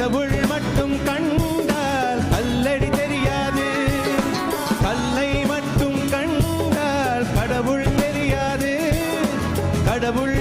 கடவுள் மட்டும் கண்டால் கல்லடி தெரியாது. கல்லை மட்டும் கண்டால் கடவுள் தெரியாது. கடவுள்